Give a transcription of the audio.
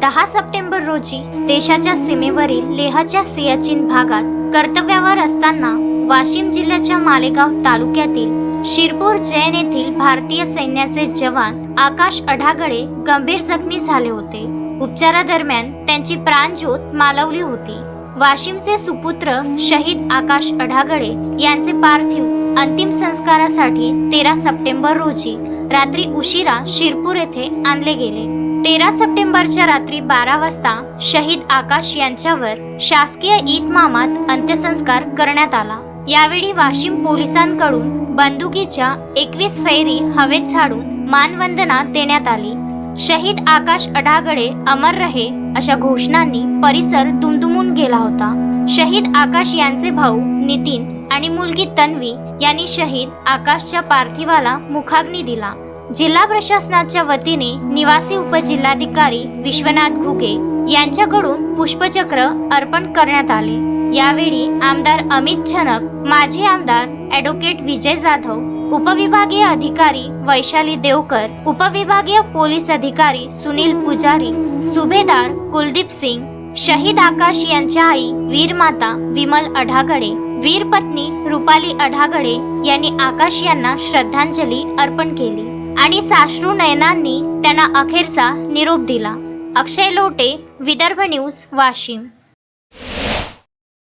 दहा सप्टेंबर रोजी देशाच्या सीमेवरील लेहच्या सियाचीन भागात कर्तव्यावर असताना वाशिम जिल्ह्याच्या मालेगाव तालुक्यातील शिरपूर जैन येथील भारतीय सैन्याचे जवान आकाश अढागळे गंभीर जखमी झाले होते. उपचारादरम्यान त्यांची प्राणज्योत मालवली होती. वाशिमचे सुपुत्र शहीद आकाश अढागळे यांचे पार्थिव अंतिम संस्कारासाठी तेरा सप्टेंबर रोजी रात्री उशिरा शिरपूर येथे आणले गेले. तेरा सप्टेंबरच्या रात्री बारा वाजता शहीद आकाश यांच्यावर शासकीय इतमामात अंत्यसंस्कार करण्यात आला. यावेळी वाशिम पोलिसांकडून बंदुकीच्या एकवीस फैरी हवेत झाडून मानवंदना देण्यात आली. शहीद आकाश अढागळे अमर रहे अशा घोषणांनी परिसर दुमदुमून गेला होता. शहीद आकाश यांचे भाऊ नितीन आणि मुलगी तन्वी यांनी शहीद आकाशच्या पार्थिवाला मुखाग्नी दिला. जिल्हा प्रशासनाच्या वतीने निवासी उपजिल्हाधिकारी विश्वनाथ घुगे यांच्याकडून पुष्पचक्र अर्पण करण्यात आले. यावेळी आमदार अमित छनक माजी आमदार ॲडव्होकेट विजय जाधव उपविभागीय अधिकारी वैशाली देवकर उपविभागीय पोलीस अधिकारी सुनील पुजारी सुभेदार कुलदीप सिंग शहीद आकाश यांच्या आई वीरमाता विमल अढागडे वीर पत्नी रुपाली अढागडे यांनी आकाश यांना श्रद्धांजली अर्पण केली. आणि साश्रू नयनांनी त्यांना अखेरचा निरोप दिला. अक्षय लोटे विदर्भ न्यूज वाशिम.